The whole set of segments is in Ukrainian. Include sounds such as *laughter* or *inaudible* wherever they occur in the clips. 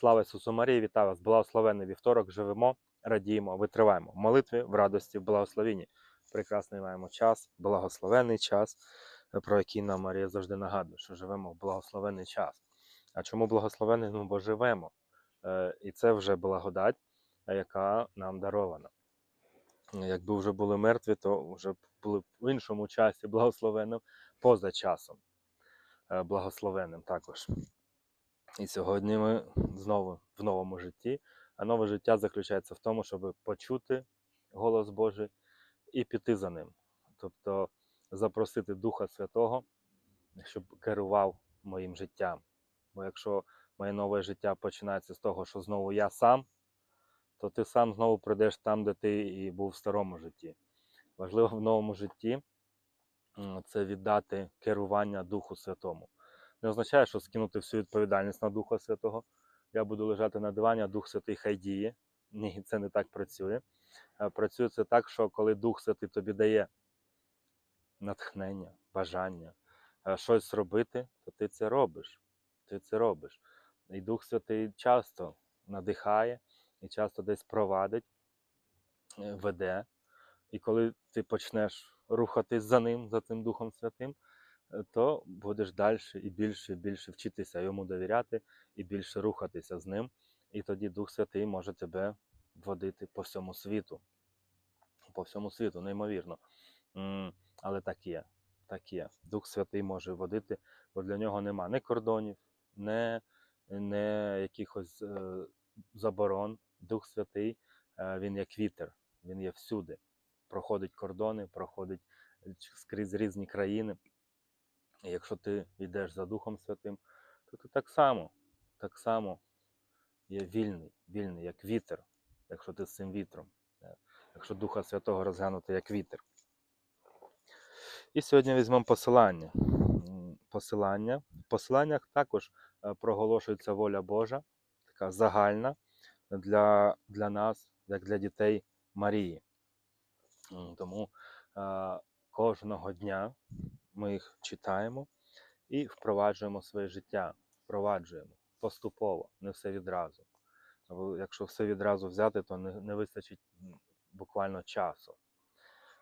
Слава Ісусу Марії, вітаю вас! Благословенний вівторок, живемо, радіємо, витриваємо. В молитві, в радості, в благословенні. Прекрасний маємо час, благословенний час, е, про який нам Марія завжди нагадує, що живемо в благословенний час. А чому благословенний? Ну, бо живемо. Е, І це вже благодать, е, яка нам дарована. Якби вже були мертві, то вже були в іншому часі благословенним, поза часом благословенним також. І сьогодні ми знову в новому житті. А нове життя заключається в тому, щоб почути голос Божий і піти за ним. Тобто запросити Духа Святого, щоб керував моїм життям. Бо якщо моє нове життя починається з того, що знову я сам, то ти сам знову прийдеш там, де ти і був в старому житті. Важливо в новому житті це віддати керування Духу Святому не означає, що скинути всю відповідальність на Духа Святого. Я буду лежати на дивані, а Дух Святий хай діє. *laughs* Ні, це не так працює. Е, Працює це так, що коли Дух Святий тобі дає натхнення, бажання е, щось робити, то ти це робиш. Ти це робиш. І Дух Святий часто надихає і часто десь провадить, е, веде. І коли ти почнеш рухатись за ним, за цим Духом Святим, то будеш далі і більше і більше вчитися йому довіряти і більше рухатися з ним. І тоді Дух Святий може тебе водити по всьому світу. По всьому світу, неймовірно. Але так є. Так є. Дух Святий може водити, бо для нього нема ні кордонів, ні, ні якихось е, заборон. Дух Святий, е, він як вітер, він є всюди. Проходить кордони, проходить скрізь різні країни. Якщо ти йдеш за Духом Святим, то ти так само, так само є вільний, вільний, як вітер, якщо ти з цим вітром, е, якщо Духа Святого розглянути як вітер. І сьогодні візьмемо посилання. Посилання. В посиланнях також е, проголошується воля Божа, така загальна для, для нас, як для дітей Марії. Тому е, кожного дня ми їх читаємо і впроваджуємо своє життя. Впроваджуємо поступово, не все відразу. Якщо все відразу взяти, то не, не вистачить буквально часу.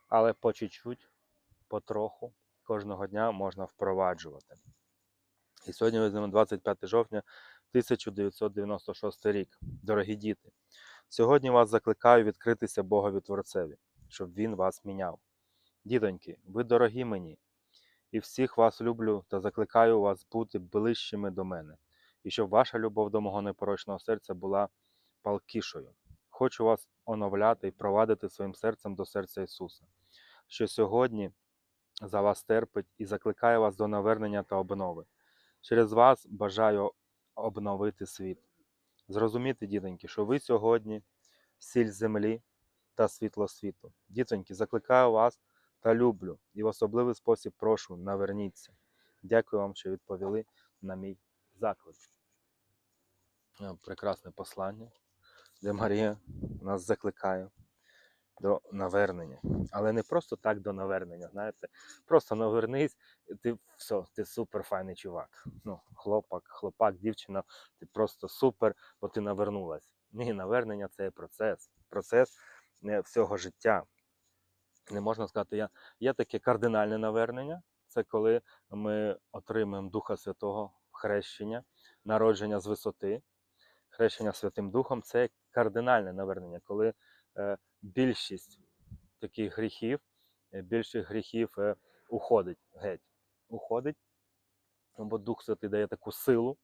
Але по чуть-чуть, потроху, кожного дня можна впроваджувати. І сьогодні візьмемо 25 жовтня 1996 рік. Дорогі діти, сьогодні вас закликаю відкритися Богові Творцеві, щоб Він вас міняв. Дітоньки, ви дорогі мені, і всіх вас люблю та закликаю вас бути ближчими до мене, і щоб ваша любов до мого непорочного серця була палкішою. Хочу вас оновляти і провадити своїм серцем до серця Ісуса, що сьогодні за вас терпить і закликає вас до навернення та обнови. Через вас бажаю обновити світ. Зрозуміти, дітоньки, що ви сьогодні сіль землі та світло світу. Дітоньки, закликаю вас та люблю і в особливий спосіб прошу, наверніться. Дякую вам, що відповіли на мій заклик. Е, Прекрасне послання, де Марія нас закликає до навернення. Але не просто так до навернення, знаєте, просто навернись, і ти все, ти супер файний чувак. Ну, хлопак, хлопак, дівчина, ти просто супер, бо ти навернулась. Ні, навернення це процес, процес е, всього життя. Не можна сказати, я, є таке кардинальне навернення, це коли ми отримуємо Духа Святого хрещення, народження з висоти, хрещення Святим Духом це кардинальне навернення, коли е, більшість таких гріхів, е, більшість гріхів е, уходить геть. Уходить, бо Дух Святий дає таку силу,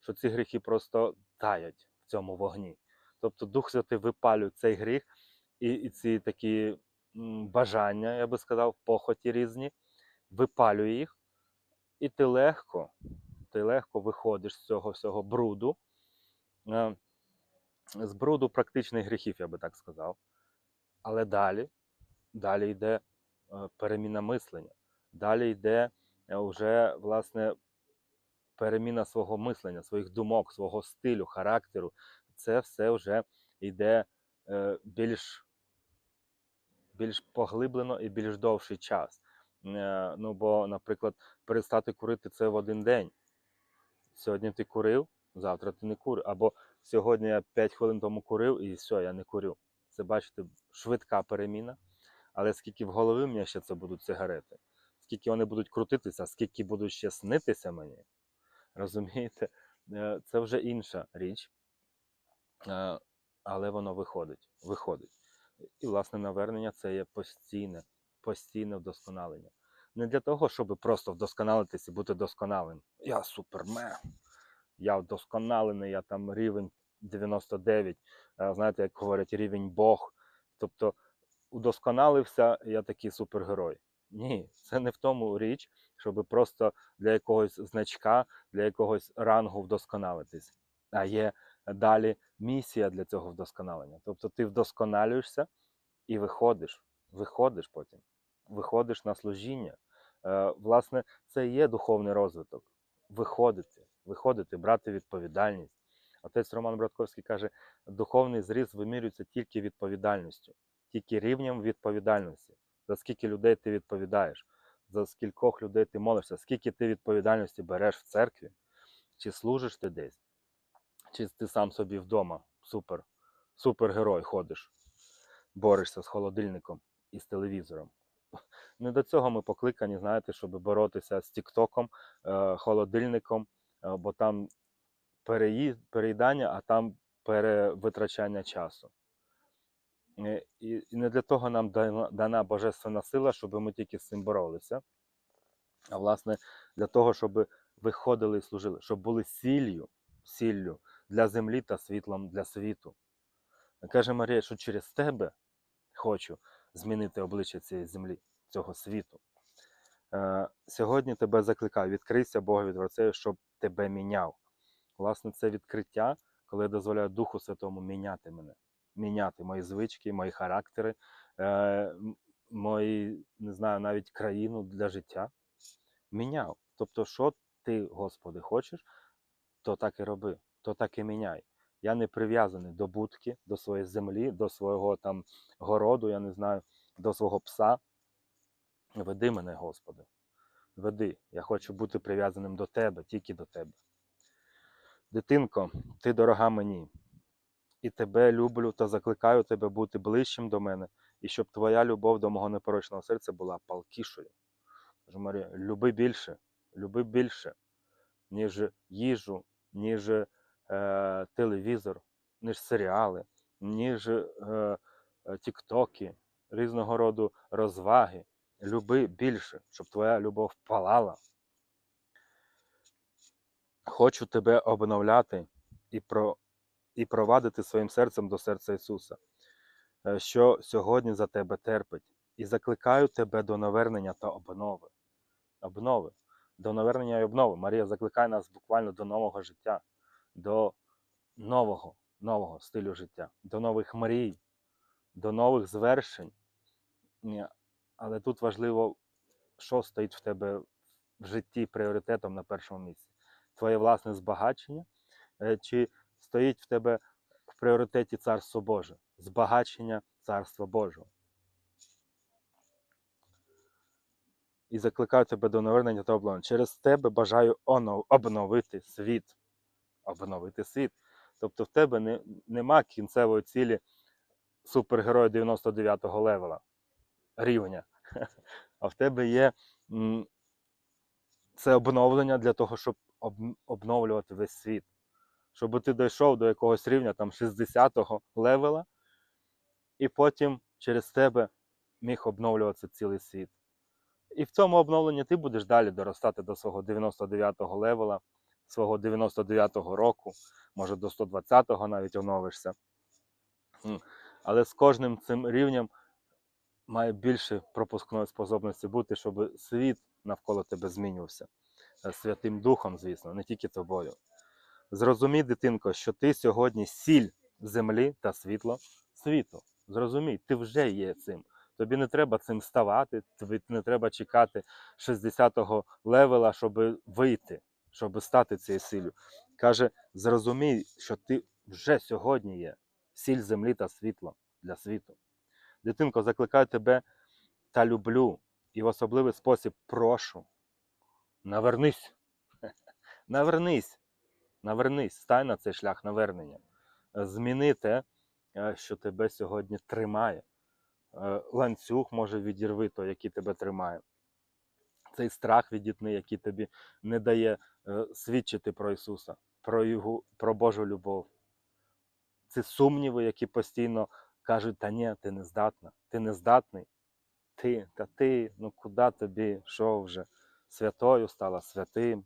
що ці гріхи просто таять в цьому вогні. Тобто Дух Святий випалює цей гріх і, і ці такі бажання, я би сказав, похоті різні, випалює їх, і ти легко, ти легко виходиш з цього всього бруду. Е, з бруду практичних гріхів, я би так сказав. Але далі, далі йде е, переміна мислення, далі йде е, вже, власне, переміна свого мислення, своїх думок, свого стилю, характеру. Це все вже йде більш, більш поглиблено і більш довший час. Е, Ну, бо, наприклад, перестати курити це в один день. Сьогодні ти курив, завтра ти не куриш. Або сьогодні я 5 хвилин тому курив і все, я не курю. Це бачите, швидка переміна. Але скільки в голові мені ще це будуть сигарети, скільки вони будуть крутитися, скільки будуть ще снитися мені. Розумієте? Е, Це вже інша річ. Е, Але воно виходить. виходить. І, власне, навернення це є постійне, постійне вдосконалення. Не для того, щоб просто вдосконалитись і бути досконалим. Я супермен, я вдосконалений, я там рівень 99, е, знаєте, як говорять, рівень Бог. Тобто удосконалився, я такий супергерой. Ні, це не в тому річ, щоб просто для якогось значка, для якогось рангу вдосконалитись. А є далі місія для цього вдосконалення. Тобто ти вдосконалюєшся і виходиш, виходиш потім, виходиш на служіння. Е, власне, це і є духовний розвиток. Виходити, виходити, брати відповідальність. Отець Роман Братковський каже, духовний зріст вимірюється тільки відповідальністю, тільки рівнем відповідальності. За скільки людей ти відповідаєш, за скількох людей ти молишся, скільки ти відповідальності береш в церкві, чи служиш ти десь, чи ти сам собі вдома, супер, супергерой ходиш, борешся з холодильником і з телевізором. *laughs* Не до цього ми покликані, знаєте, щоб боротися з Тіктоком, е, холодильником, е, бо там переїдання, а там перевитрачання часу. Е, І, не для того нам дана божественна сила, щоб ми тільки з цим боролися, а власне для того, щоб виходили і служили, щоб були сіллю, сіллю для землі та світлом для світу. Каже Марія, що через тебе хочу змінити обличчя цієї землі, цього світу. Е, сьогодні тебе закликаю, відкрийся Богові Творцею, щоб тебе міняв. Власне, це відкриття, коли я дозволяю Духу Святому міняти мене, міняти мої звички, мої характери, е, мої, не знаю, навіть країну для життя. Міняв. Тобто, що ти, Господи, хочеш, то так і роби, то так і міняй. Я не прив'язаний до будки, до своєї землі, до свого там городу, я не знаю, до свого пса. Веди мене, Господи. Веди. Я хочу бути прив'язаним до Тебе, тільки до Тебе. Дитинко, ти дорога мені, і тебе люблю та закликаю тебе бути ближчим до мене, і щоб твоя любов до мого непорочного серця була палкішою. Кажу, Марія, люби більше, люби більше, ніж їжу, ніж е, телевізор, ніж серіали, ніж е, е, тіктоки, різного роду розваги. Люби більше, щоб твоя любов палала. Хочу тебе обновляти і, про, і провадити своїм серцем до серця Ісуса, що сьогодні за тебе терпить, і закликаю тебе до навернення та обнови. Обнови. До навернення і обнови. Марія закликає нас буквально до нового життя, до нового, нового стилю життя, до нових мрій, до нових звершень. Але тут важливо, що стоїть в тебе в житті пріоритетом на першому місці. Твоє власне збагачення, е, чи стоїть в тебе в пріоритеті Царство Боже, збагачення Царства Божого. І закликаю тебе до навернення та обновлення. Через тебе бажаю обновити світ. Обновити світ. Тобто в тебе не, нема кінцевої цілі супергероя 99-го левела рівня. *laughs* А в тебе є це обновлення для того, щоб об- обновлювати весь світ. Щоб ти дійшов до якогось рівня там 60-го левела, і потім через тебе міг обновлюватися цілий світ. І в цьому обновленні ти будеш далі доростати до свого 99-го левела, свого 99-го року, може до 120-го навіть оновишся. Але з кожним цим рівнем має більше пропускної способності бути, щоб світ навколо тебе змінювався. Е, Святим Духом, звісно, не тільки тобою. Зрозумій, дитинко, що ти сьогодні сіль землі та світло світу. Зрозумій, ти вже є цим. Тобі не треба цим ставати, тобі не треба чекати 60-го левела, щоб вийти, щоб стати цією сіллю. Каже, зрозумій, що ти вже сьогодні є сіль землі та світло для світу. Дитинко, закликаю тебе та люблю і в особливий спосіб прошу. Навернись. *laughs* Навернись. Навернись, стань на цей шлях навернення. Зміни те, е, що тебе сьогодні тримає. Е, Ланцюг може відірви той, який тебе тримає. Цей страх відітни, який тобі не дає е, свідчити про Ісуса, про Його, про Божу любов. Ці сумніви, які постійно кажуть, та ні, ти не здатна, ти не здатний. Ти, та ти, ну куди тобі, що вже? Святою стала святим.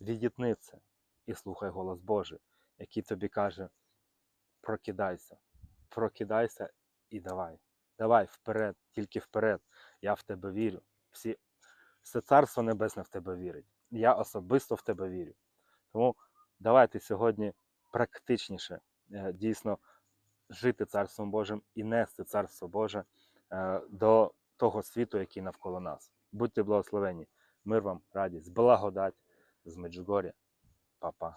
Відітни це і слухай голос Божий, який тобі каже: прокидайся, прокидайся і давай. Давай вперед, тільки вперед. Я в тебе вірю. Всі, все царство небесне в тебе вірить. Я особисто в тебе вірю. Тому давайте сьогодні практичніше е, дійсно жити Царством Божим і нести Царство Боже е, до того світу, який навколо нас. Будьте благословені. Мир вам, радість, благодать з Меджугоря. Па-па.